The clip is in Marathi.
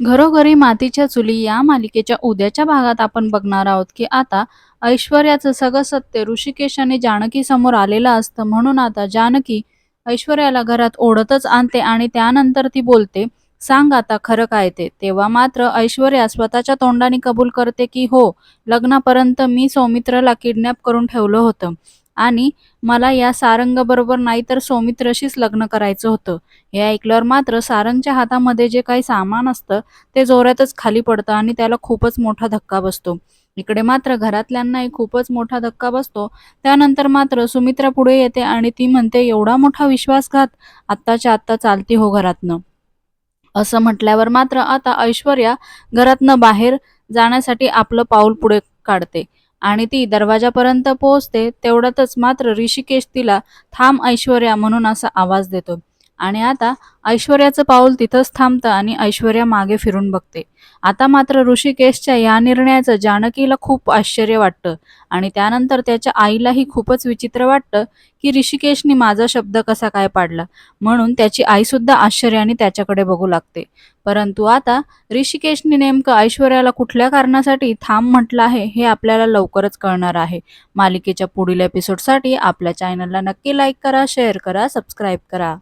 घरोघरी मातीच्या चुली या मालिकेच्या उद्याच्या भागात आपण बघणार आहोत की आता ऐश्वर्याचं सगळं सत्य ऋषिकेश आणि जानकी समोर आलेलं असतं. म्हणून आता जानकी ऐश्वर्याला घरात ओढतच आणते आणि त्यानंतर ती बोलते सांग आता खरं काय ते. तेव्हा मात्र ऐश्वर्या स्वतःच्या तोंडाने कबूल करते की हो लग्नापर्यंत मी सौमित्रला किडनॅप करून ठेवलं होतं. आणि मला या सारंगबरोबर नाही तर सौमित्रशीच लग्न करायचं होतं. हे ऐकल्यावर मात्र सारंगच्या हातामध्ये जे काही सामान असतं ते जोरातच खाली पडतं आणि त्याला खूपच मोठा धक्का बसतो. इकडे मात्र घरातल्यांनाही खूपच मोठा धक्का बसतो. त्यानंतर मात्र सुमित्रा पुढे येते आणि ती म्हणते एवढा मोठा विश्वासघात आत्ताच्या आत्ता चालती हो घरातनं. असं म्हटल्यावर मात्र आता ऐश्वर्या घरातनं बाहेर जाण्यासाठी आपलं पाऊल पुढे काढते. आणि ती दरवाजापर्यंत पोहोचते तेवढ्यातच मात्र ऋषिकेश तिला थांब ऐश्वर्या म्हणून असा आवाज देतो. आणि आता ऐश्वर्याचं पाऊल तिथंच थांबतं आणि ऐश्वर्या मागे फिरून बघते. आता मात्र ऋषिकेशच्या या निर्णयाचं जानकीला खूप आश्चर्य वाटतं आणि त्यानंतर त्याच्या आईलाही खूपच विचित्र वाटतं की ऋषिकेशने माझा शब्द कसा काय पाडला. म्हणून त्याची आईसुद्धा आश्चर्याने त्याच्याकडे बघू लागते. परंतु आता ऋषिकेशने नेमकं ऐश्वर्याला कुठल्या कारणासाठी थांब म्हटलं आहे हे आपल्याला लवकरच कळणार आहे. मालिकेच्या पुढील एपिसोडसाठी आपल्या चॅनलला नक्की लाईक करा शेअर करा सबस्क्राईब करा.